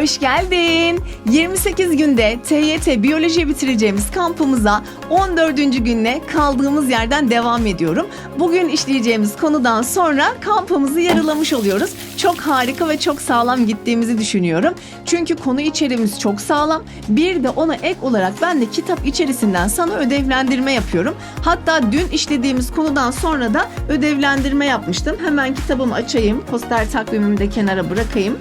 Hoş geldin. 28 günde TYT biyoloji bitireceğimiz kampımıza 14. günle kaldığımız yerden devam ediyorum. Bugün işleyeceğimiz konudan sonra kampımızı yarılamış oluyoruz. Çok harika ve çok sağlam gittiğimizi düşünüyorum. Çünkü konu içeriğimiz çok sağlam. Bir de ona ek olarak ben de kitap içerisinden sana ödevlendirme yapıyorum. Hatta dün işlediğimiz konudan sonra da ödevlendirme yapmıştım. Hemen kitabımı açayım. Poster takvimimi de kenara bırakayım.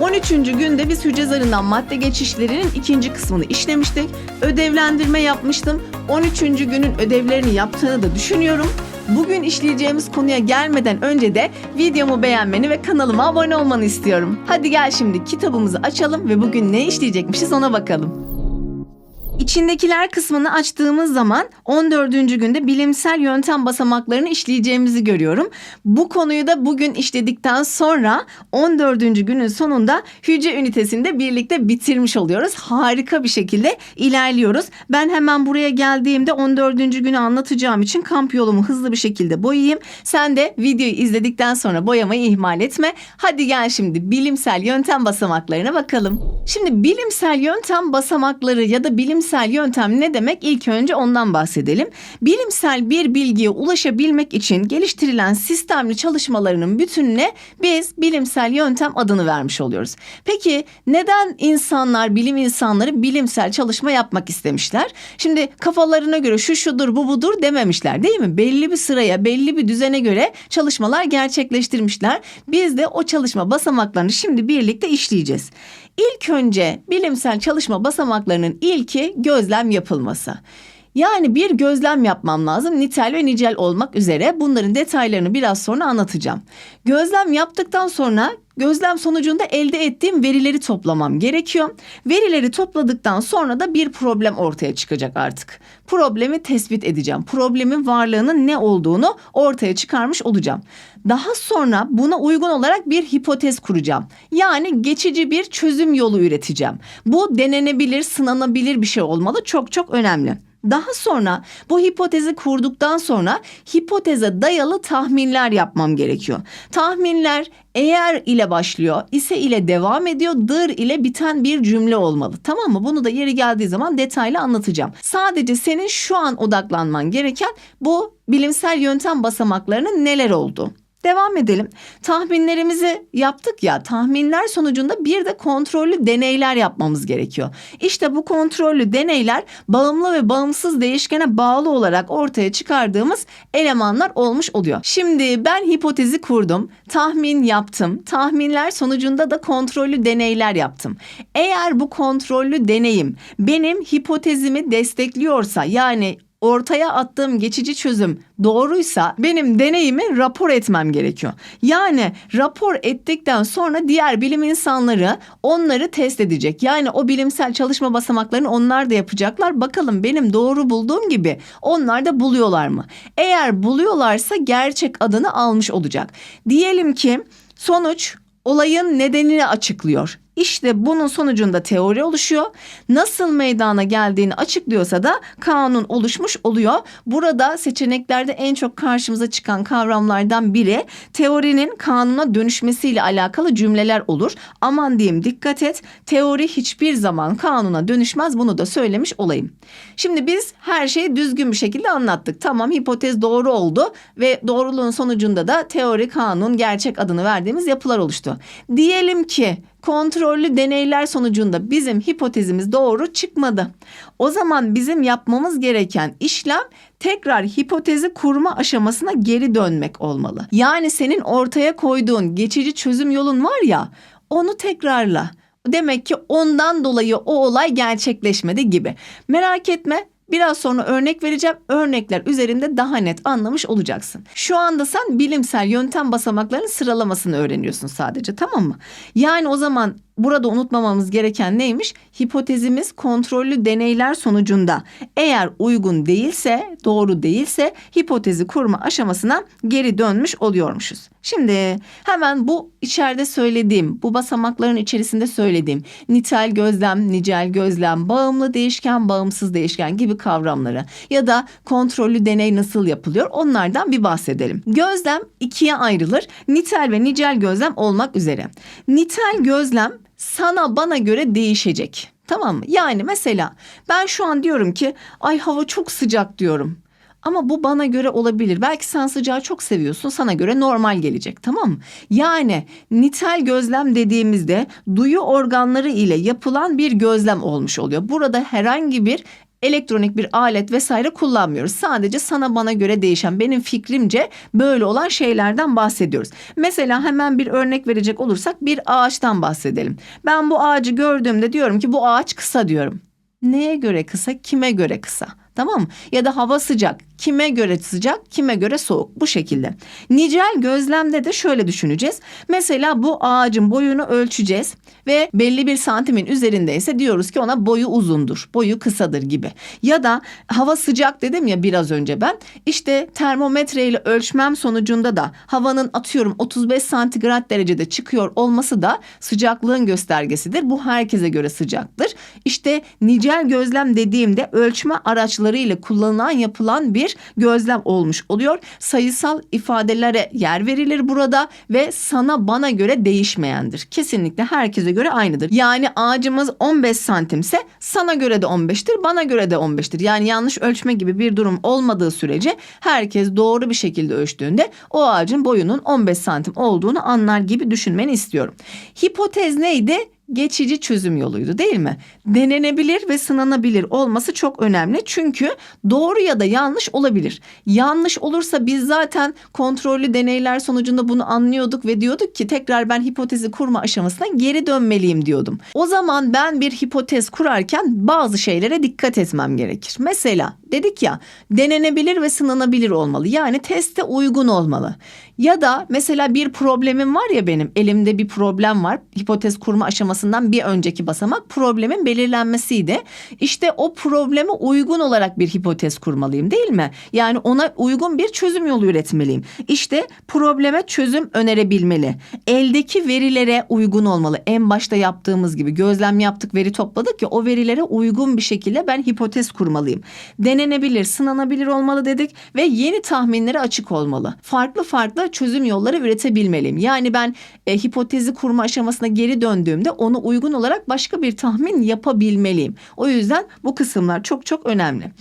13. günde biz hücre zarından madde geçişlerinin ikinci kısmını işlemiştik. Ödevlendirme yapmıştım. 13. günün ödevlerini yaptığını da düşünüyorum. Bugün işleyeceğimiz konuya gelmeden önce de videomu beğenmeni ve kanalıma abone olmanı istiyorum. Hadi gel şimdi kitabımızı açalım ve bugün ne işleyecekmişiz ona bakalım. İçindekiler kısmını açtığımız zaman 14. günde bilimsel yöntem basamaklarını işleyeceğimizi görüyorum. Bu konuyu da bugün işledikten sonra 14. günün sonunda hücre ünitesinde birlikte bitirmiş oluyoruz. Harika bir şekilde ilerliyoruz. Ben hemen buraya geldiğimde 14. günü anlatacağım için kamp yolumu hızlı bir şekilde boyayayım. Sen de videoyu izledikten sonra boyamayı ihmal etme. Hadi gel şimdi bilimsel yöntem basamaklarına bakalım. Şimdi bilimsel yöntem basamakları ya da bilimsel yöntem ne demek? İlk önce ondan bahsedelim. Bilimsel bir bilgiye ulaşabilmek için geliştirilen sistemli çalışmalarının bütününe biz bilimsel yöntem adını vermiş oluyoruz. Peki neden insanlar, bilim insanları bilimsel çalışma yapmak istemişler? Şimdi kafalarına göre şu şudur bu budur dememişler değil mi? Belli bir sıraya, belli bir düzene göre çalışmalar gerçekleştirmişler. Biz de o çalışma basamaklarını şimdi birlikte işleyeceğiz. İlk önce bilimsel çalışma basamaklarının ilki gözlem yapılması. Yani bir gözlem yapmam lazım nitel ve nicel olmak üzere bunların detaylarını biraz sonra anlatacağım. Gözlem yaptıktan sonra gözlem sonucunda elde ettiğim verileri toplamam gerekiyor. Verileri topladıktan sonra da bir problem ortaya çıkacak artık. Problemi tespit edeceğim. Problemin varlığının ne olduğunu ortaya çıkarmış olacağım. Daha sonra buna uygun olarak bir hipotez kuracağım. Yani geçici bir çözüm yolu üreteceğim. Bu denenebilir, sınanabilir bir şey olmalı. Çok çok önemli. Daha sonra bu hipotezi kurduktan sonra hipoteze dayalı tahminler yapmam gerekiyor. Tahminler eğer ile başlıyor, ise ile devam ediyor, dır ile biten bir cümle olmalı. Tamam mı? Bunu da yeri geldiği zaman detaylı anlatacağım. Sadece senin şu an odaklanman gereken bu bilimsel yöntem basamaklarının neler olduğu. Devam edelim. Tahminlerimizi yaptık ya. Tahminler sonucunda bir de kontrollü deneyler yapmamız gerekiyor. İşte bu kontrollü deneyler bağımlı ve bağımsız değişkene bağlı olarak ortaya çıkardığımız elemanlar olmuş oluyor. Şimdi ben hipotezi kurdum. Tahmin yaptım. Tahminler sonucunda da kontrollü deneyler yaptım. Eğer bu kontrollü deneyim benim hipotezimi destekliyorsa yani ortaya attığım geçici çözüm doğruysa benim deneyimi rapor etmem gerekiyor. Yani rapor ettikten sonra diğer bilim insanları onları test edecek. Yani o bilimsel çalışma basamaklarını onlar da yapacaklar. Bakalım benim doğru bulduğum gibi onlar da buluyorlar mı? Eğer buluyorlarsa gerçek adını almış olacak. Diyelim ki sonuç olayın nedenini açıklıyor. İşte bunun sonucunda teori oluşuyor. Nasıl meydana geldiğini açıklıyorsa da kanun oluşmuş oluyor. Burada seçeneklerde en çok karşımıza çıkan kavramlardan biri teorinin kanuna dönüşmesiyle alakalı cümleler olur. Aman diyeyim dikkat et. Teori hiçbir zaman kanuna dönüşmez. Bunu da söylemiş olayım. Şimdi biz her şeyi düzgün bir şekilde anlattık. Tamam hipotez doğru oldu ve doğruluğun sonucunda da teori, kanun, gerçek adını verdiğimiz yapılar oluştu. Diyelim ki kontrollü deneyler sonucunda bizim hipotezimiz doğru çıkmadı. O zaman bizim yapmamız gereken işlem tekrar hipotezi kurma aşamasına geri dönmek olmalı. Yani senin ortaya koyduğun geçici çözüm yolun var ya onu tekrarla. Demek ki ondan dolayı o olay gerçekleşmedi gibi. Merak etme Biraz sonra örnek vereceğim. Örnekler üzerinde daha net anlamış olacaksın. Şu anda sen bilimsel yöntem basamaklarının sıralamasını öğreniyorsun sadece tamam mı? Yani o zaman burada unutmamamız gereken neymiş? Hipotezimiz kontrollü deneyler sonucunda eğer uygun değilse, doğru değilse hipotezi kurma aşamasına geri dönmüş oluyormuşuz. Şimdi hemen bu içeride söylediğim, bu basamakların içerisinde söylediğim nitel gözlem, nicel gözlem, bağımlı değişken, bağımsız değişken gibi kavramları ya da kontrollü deney nasıl yapılıyor onlardan bir bahsedelim. Gözlem ikiye ayrılır. Nitel ve nicel gözlem olmak üzere. Nitel gözlem sana bana göre değişecek. Tamam mı? Yani mesela ben şu an diyorum ki ay hava çok sıcak diyorum. Ama bu bana göre olabilir. Belki sen sıcağı çok seviyorsun. Sana göre normal gelecek. Tamam mı? Yani nitel gözlem dediğimizde duyu organları ile yapılan bir gözlem olmuş oluyor. Burada herhangi bir elektronik bir alet vesaire kullanmıyoruz. Sadece sana bana göre değişen benim fikrimce böyle olan şeylerden bahsediyoruz. Mesela hemen bir örnek verecek olursak bir ağaçtan bahsedelim. Ben bu ağacı gördüğümde diyorum ki bu ağaç kısa diyorum. Neye göre kısa, kime göre kısa? Tamam mı? Ya da hava sıcak. Kime göre sıcak, kime göre soğuk. Bu şekilde. Nicel gözlemde de şöyle düşüneceğiz. Mesela bu ağacın boyunu ölçeceğiz ve belli bir santimin üzerindeyse diyoruz ki ona boyu uzundur, boyu kısadır gibi. Ya da hava sıcak dedim ya biraz önce ben. İşte termometre ile ölçmem sonucunda da havanın atıyorum 35 santigrat derecede çıkıyor olması da sıcaklığın göstergesidir. Bu herkese göre sıcaktır. İşte nicel gözlem dediğimde ölçme araçları ile kullanılan yapılan bir gözlem olmuş oluyor. Sayısal ifadelere yer verilir burada ve sana bana göre değişmeyendir. Kesinlikle herkese göre aynıdır. Yani ağacımız 15 santimse sana göre de 15'tir, bana göre de 15'tir. Yani yanlış ölçme gibi bir durum olmadığı sürece herkes doğru bir şekilde ölçtüğünde o ağacın boyunun 15 santim olduğunu anlar gibi düşünmeni istiyorum. Hipotez neydi? Geçici çözüm yoluydu değil mi? Denenebilir ve sınanabilir olması çok önemli. Çünkü doğru ya da yanlış olabilir. Yanlış olursa biz zaten kontrollü deneyler sonucunda bunu anlıyorduk ve diyorduk ki tekrar ben hipotezi kurma aşamasına geri dönmeliyim diyordum. O zaman ben bir hipotez kurarken bazı şeylere dikkat etmem gerekir. Mesela dedik ya denenebilir ve sınanabilir olmalı. Yani teste uygun olmalı. Ya da mesela bir problemim var ya benim elimde bir problem var. Hipotez kurma aşamasından bir önceki basamak problemin belirlenmesiydi. İşte o probleme uygun olarak bir hipotez kurmalıyım değil mi? Yani ona uygun bir çözüm yolu üretmeliyim. İşte probleme çözüm önerebilmeli. Eldeki verilere uygun olmalı. En başta yaptığımız gibi gözlem yaptık, veri topladık ya o verilere uygun bir şekilde ben hipotez kurmalıyım. Denenebilir, sınanabilir olmalı dedik ve yeni tahminlere açık olmalı. Farklı farklı çözüm yolları üretebilmeliyim. Yani ben e, hipotezi kurma aşamasına geri döndüğümde onu uygun olarak başka bir tahmin yapabilmeliyim. O yüzden bu kısımlar çok çok önemli.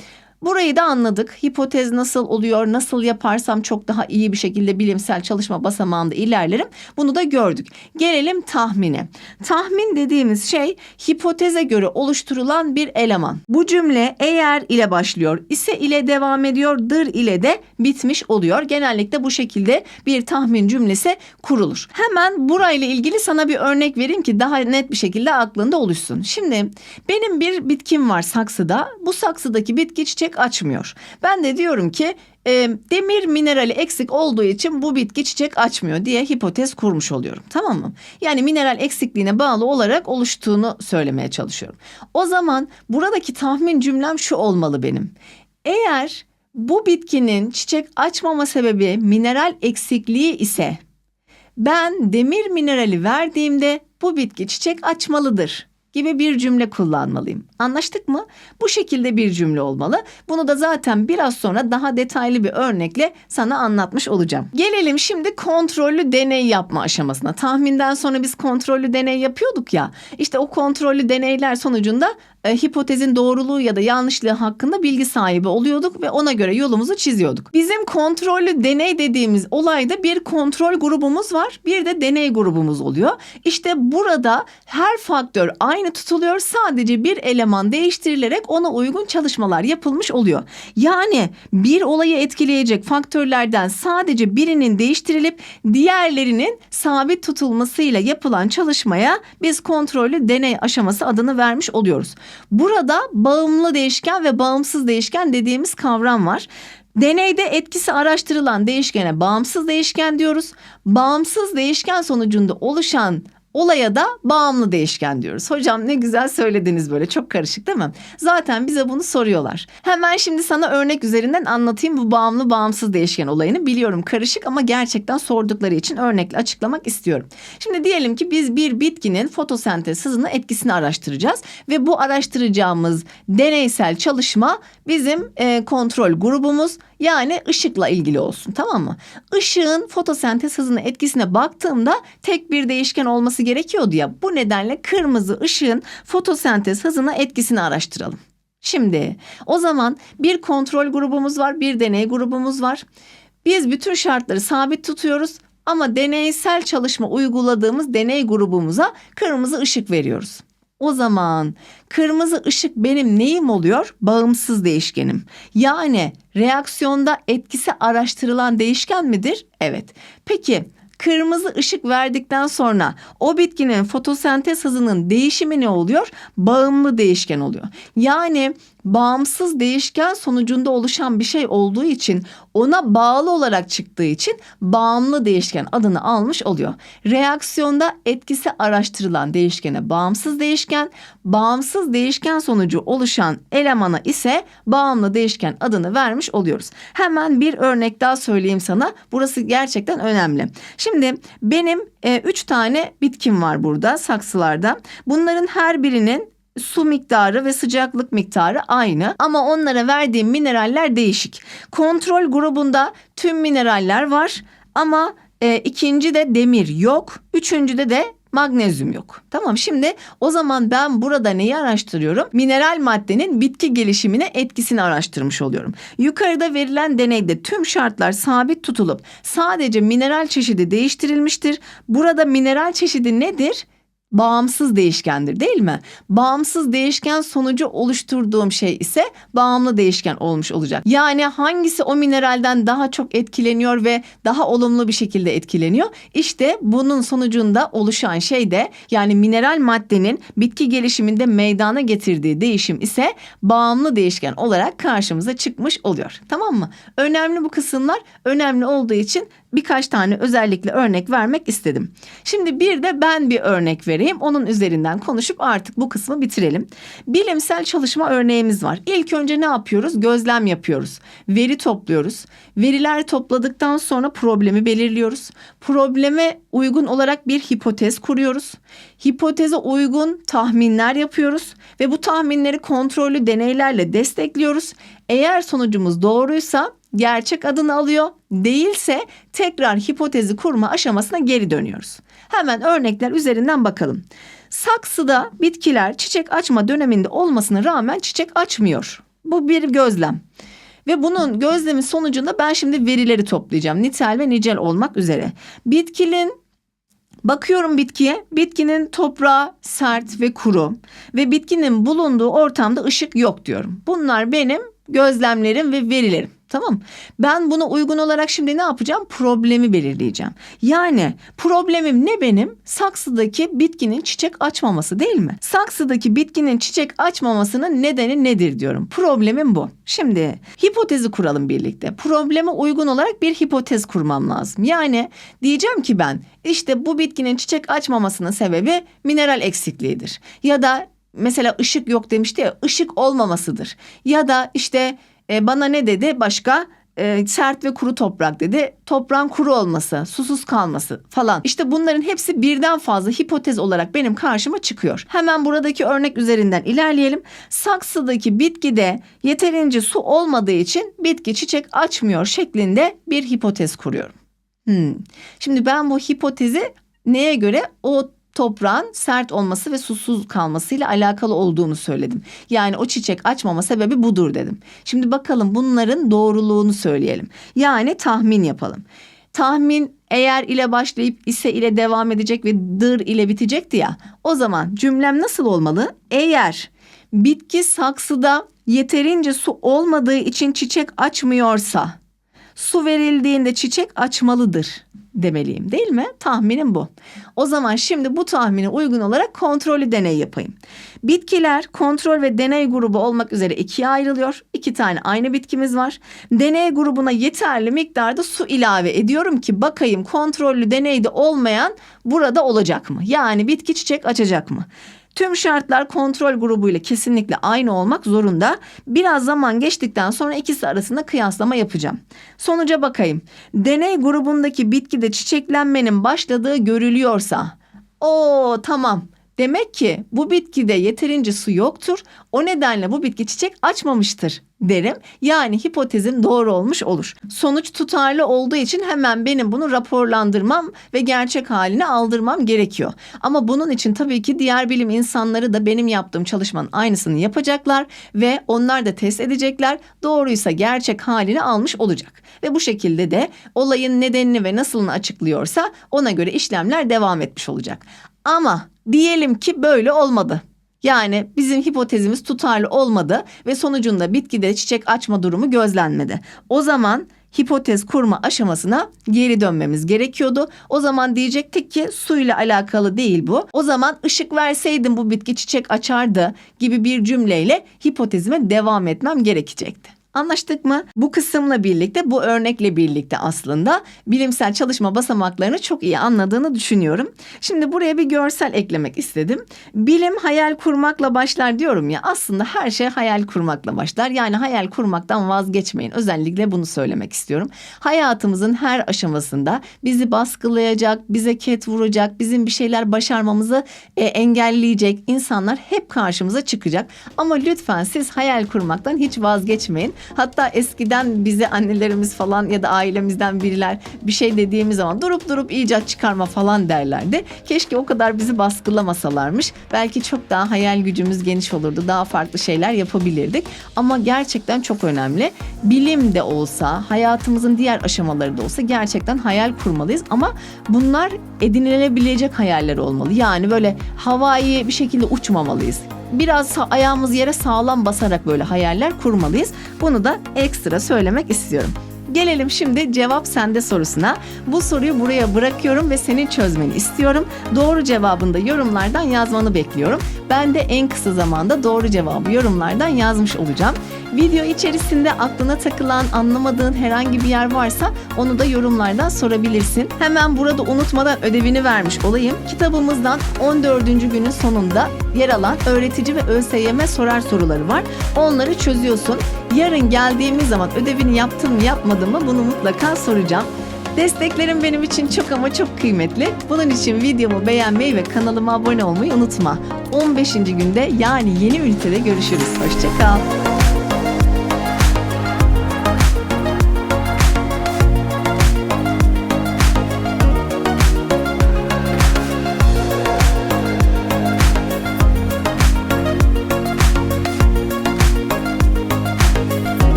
Burayı da anladık. Hipotez nasıl oluyor, nasıl yaparsam çok daha iyi bir şekilde bilimsel çalışma basamağında ilerlerim. Bunu da gördük. Gelelim tahmine. Tahmin dediğimiz şey hipoteze göre oluşturulan bir eleman. Bu cümle eğer ile başlıyor, ise ile devam ediyor, dır ile de bitmiş oluyor. Genellikle bu şekilde bir tahmin cümlesi kurulur. Hemen burayla ilgili sana bir örnek vereyim ki daha net bir şekilde aklında oluşsun. Şimdi benim bir bitkim var saksıda. Bu saksıdaki bitki çiçek açmıyor. Ben de diyorum ki e, demir minerali eksik olduğu için bu bitki çiçek açmıyor diye hipotez kurmuş oluyorum. Tamam mı? Yani mineral eksikliğine bağlı olarak oluştuğunu söylemeye çalışıyorum. O zaman buradaki tahmin cümlem şu olmalı benim. Eğer bu bitkinin çiçek açmama sebebi mineral eksikliği ise ben demir minerali verdiğimde bu bitki çiçek açmalıdır gibi bir cümle kullanmalıyım. Anlaştık mı? Bu şekilde bir cümle olmalı. Bunu da zaten biraz sonra daha detaylı bir örnekle sana anlatmış olacağım. Gelelim şimdi kontrollü deney yapma aşamasına. Tahminden sonra biz kontrollü deney yapıyorduk ya. İşte o kontrollü deneyler sonucunda e, hipotezin doğruluğu ya da yanlışlığı hakkında bilgi sahibi oluyorduk ve ona göre yolumuzu çiziyorduk. Bizim kontrollü deney dediğimiz olayda bir kontrol grubumuz var, bir de deney grubumuz oluyor. İşte burada her faktör aynı tutuluyor. Sadece bir eleman değiştirilerek ona uygun çalışmalar yapılmış oluyor. Yani bir olayı etkileyecek faktörlerden sadece birinin değiştirilip diğerlerinin sabit tutulmasıyla yapılan çalışmaya biz kontrollü deney aşaması adını vermiş oluyoruz. Burada bağımlı değişken ve bağımsız değişken dediğimiz kavram var. Deneyde etkisi araştırılan değişkene bağımsız değişken diyoruz. Bağımsız değişken sonucunda oluşan olaya da bağımlı değişken diyoruz. Hocam ne güzel söylediniz böyle çok karışık değil mi? Zaten bize bunu soruyorlar. Hemen şimdi sana örnek üzerinden anlatayım bu bağımlı bağımsız değişken olayını. Biliyorum karışık ama gerçekten sordukları için örnekle açıklamak istiyorum. Şimdi diyelim ki biz bir bitkinin fotosentez hızını etkisini araştıracağız ve bu araştıracağımız deneysel çalışma bizim e, kontrol grubumuz yani ışıkla ilgili olsun tamam mı? Işığın fotosentez hızına etkisine baktığımda tek bir değişken olması gerekiyordu ya. Bu nedenle kırmızı ışığın fotosentez hızına etkisini araştıralım. Şimdi o zaman bir kontrol grubumuz var, bir deney grubumuz var. Biz bütün şartları sabit tutuyoruz ama deneysel çalışma uyguladığımız deney grubumuza kırmızı ışık veriyoruz. O zaman kırmızı ışık benim neyim oluyor? Bağımsız değişkenim. Yani reaksiyonda etkisi araştırılan değişken midir? Evet. Peki kırmızı ışık verdikten sonra o bitkinin fotosentez hızının değişimi ne oluyor? Bağımlı değişken oluyor. Yani bağımsız değişken sonucunda oluşan bir şey olduğu için ona bağlı olarak çıktığı için bağımlı değişken adını almış oluyor. Reaksiyonda etkisi araştırılan değişkene bağımsız değişken, bağımsız değişken sonucu oluşan elemana ise bağımlı değişken adını vermiş oluyoruz. Hemen bir örnek daha söyleyeyim sana. Burası gerçekten önemli. Şimdi benim e, üç tane bitkim var burada saksılarda. Bunların her birinin su miktarı ve sıcaklık miktarı aynı ama onlara verdiğim mineraller değişik. Kontrol grubunda tüm mineraller var ama e, ikinci de demir yok, üçüncüde de magnezyum yok. Tamam şimdi o zaman ben burada neyi araştırıyorum? Mineral maddenin bitki gelişimine etkisini araştırmış oluyorum. Yukarıda verilen deneyde tüm şartlar sabit tutulup sadece mineral çeşidi değiştirilmiştir. Burada mineral çeşidi nedir? Bağımsız değişkendir değil mi? Bağımsız değişken sonucu oluşturduğum şey ise bağımlı değişken olmuş olacak. Yani hangisi o mineralden daha çok etkileniyor ve daha olumlu bir şekilde etkileniyor? İşte bunun sonucunda oluşan şey de yani mineral maddenin bitki gelişiminde meydana getirdiği değişim ise bağımlı değişken olarak karşımıza çıkmış oluyor. Tamam mı? Önemli bu kısımlar. Önemli olduğu için birkaç tane özellikle örnek vermek istedim. Şimdi bir de ben bir örnek vereyim. Onun üzerinden konuşup artık bu kısmı bitirelim. Bilimsel çalışma örneğimiz var. İlk önce ne yapıyoruz? Gözlem yapıyoruz. Veri topluyoruz. Veriler topladıktan sonra problemi belirliyoruz. Probleme uygun olarak bir hipotez kuruyoruz. Hipoteze uygun tahminler yapıyoruz ve bu tahminleri kontrollü deneylerle destekliyoruz. Eğer sonucumuz doğruysa gerçek adını alıyor. Değilse tekrar hipotezi kurma aşamasına geri dönüyoruz. Hemen örnekler üzerinden bakalım. Saksıda bitkiler çiçek açma döneminde olmasına rağmen çiçek açmıyor. Bu bir gözlem. Ve bunun gözlemi sonucunda ben şimdi verileri toplayacağım. Nitel ve nicel olmak üzere. Bitkinin Bakıyorum bitkiye. Bitkinin toprağı sert ve kuru ve bitkinin bulunduğu ortamda ışık yok diyorum. Bunlar benim gözlemlerim ve verilerim. Tamam. Ben buna uygun olarak şimdi ne yapacağım? Problemi belirleyeceğim. Yani problemim ne benim? Saksıdaki bitkinin çiçek açmaması değil mi? Saksıdaki bitkinin çiçek açmamasının nedeni nedir diyorum. Problemim bu. Şimdi hipotezi kuralım birlikte. Probleme uygun olarak bir hipotez kurmam lazım. Yani diyeceğim ki ben işte bu bitkinin çiçek açmamasının sebebi mineral eksikliğidir. Ya da mesela ışık yok demişti ya ışık olmamasıdır. Ya da işte e, bana ne dedi başka? E, sert ve kuru toprak dedi. Toprağın kuru olması, susuz kalması falan. İşte bunların hepsi birden fazla hipotez olarak benim karşıma çıkıyor. Hemen buradaki örnek üzerinden ilerleyelim. Saksıdaki bitkide yeterince su olmadığı için bitki çiçek açmıyor şeklinde bir hipotez kuruyorum. Hmm. Şimdi ben bu hipotezi neye göre o toprağın sert olması ve susuz kalmasıyla alakalı olduğunu söyledim. Yani o çiçek açmama sebebi budur dedim. Şimdi bakalım bunların doğruluğunu söyleyelim. Yani tahmin yapalım. Tahmin eğer ile başlayıp ise ile devam edecek ve dır ile bitecekti ya. O zaman cümlem nasıl olmalı? Eğer bitki saksıda yeterince su olmadığı için çiçek açmıyorsa su verildiğinde çiçek açmalıdır demeliyim değil mi? Tahminim bu. O zaman şimdi bu tahmine uygun olarak kontrollü deney yapayım. Bitkiler kontrol ve deney grubu olmak üzere ikiye ayrılıyor. İki tane aynı bitkimiz var. Deney grubuna yeterli miktarda su ilave ediyorum ki bakayım kontrollü deneyde olmayan burada olacak mı? Yani bitki çiçek açacak mı? Tüm şartlar kontrol grubuyla kesinlikle aynı olmak zorunda. Biraz zaman geçtikten sonra ikisi arasında kıyaslama yapacağım. Sonuca bakayım. Deney grubundaki bitkide çiçeklenmenin başladığı görülüyorsa. o tamam Demek ki bu bitkide yeterince su yoktur. O nedenle bu bitki çiçek açmamıştır derim. Yani hipotezim doğru olmuş olur. Sonuç tutarlı olduğu için hemen benim bunu raporlandırmam ve gerçek haline aldırmam gerekiyor. Ama bunun için tabii ki diğer bilim insanları da benim yaptığım çalışmanın aynısını yapacaklar ve onlar da test edecekler. Doğruysa gerçek halini almış olacak. Ve bu şekilde de olayın nedenini ve nasılını açıklıyorsa ona göre işlemler devam etmiş olacak. Ama diyelim ki böyle olmadı. Yani bizim hipotezimiz tutarlı olmadı ve sonucunda bitkide çiçek açma durumu gözlenmedi. O zaman hipotez kurma aşamasına geri dönmemiz gerekiyordu. O zaman diyecektik ki suyla alakalı değil bu. O zaman ışık verseydim bu bitki çiçek açardı gibi bir cümleyle hipotezime devam etmem gerekecekti. Anlaştık mı? Bu kısımla birlikte, bu örnekle birlikte aslında bilimsel çalışma basamaklarını çok iyi anladığını düşünüyorum. Şimdi buraya bir görsel eklemek istedim. Bilim hayal kurmakla başlar diyorum ya. Aslında her şey hayal kurmakla başlar. Yani hayal kurmaktan vazgeçmeyin. Özellikle bunu söylemek istiyorum. Hayatımızın her aşamasında bizi baskılayacak, bize ket vuracak, bizim bir şeyler başarmamızı e, engelleyecek insanlar hep karşımıza çıkacak. Ama lütfen siz hayal kurmaktan hiç vazgeçmeyin. Hatta eskiden bize annelerimiz falan ya da ailemizden biriler bir şey dediğimiz zaman durup durup icat çıkarma falan derlerdi. Keşke o kadar bizi baskılamasalarmış. Belki çok daha hayal gücümüz geniş olurdu. Daha farklı şeyler yapabilirdik. Ama gerçekten çok önemli. Bilim de olsa, hayatımızın diğer aşamaları da olsa gerçekten hayal kurmalıyız. Ama bunlar edinilebilecek hayaller olmalı. Yani böyle havai bir şekilde uçmamalıyız biraz ayağımız yere sağlam basarak böyle hayaller kurmalıyız. Bunu da ekstra söylemek istiyorum. Gelelim şimdi cevap sende sorusuna. Bu soruyu buraya bırakıyorum ve senin çözmeni istiyorum. Doğru cevabını da yorumlardan yazmanı bekliyorum. Ben de en kısa zamanda doğru cevabı yorumlardan yazmış olacağım. Video içerisinde aklına takılan, anlamadığın herhangi bir yer varsa onu da yorumlardan sorabilirsin. Hemen burada unutmadan ödevini vermiş olayım. Kitabımızdan 14. günün sonunda yer alan öğretici ve ÖSYM sorar soruları var. Onları çözüyorsun. Yarın geldiğimiz zaman ödevini yaptın mı yapmadın mı bunu mutlaka soracağım. Desteklerin benim için çok ama çok kıymetli. Bunun için videomu beğenmeyi ve kanalıma abone olmayı unutma. 15. günde yani yeni ünitede görüşürüz. Hoşçakal.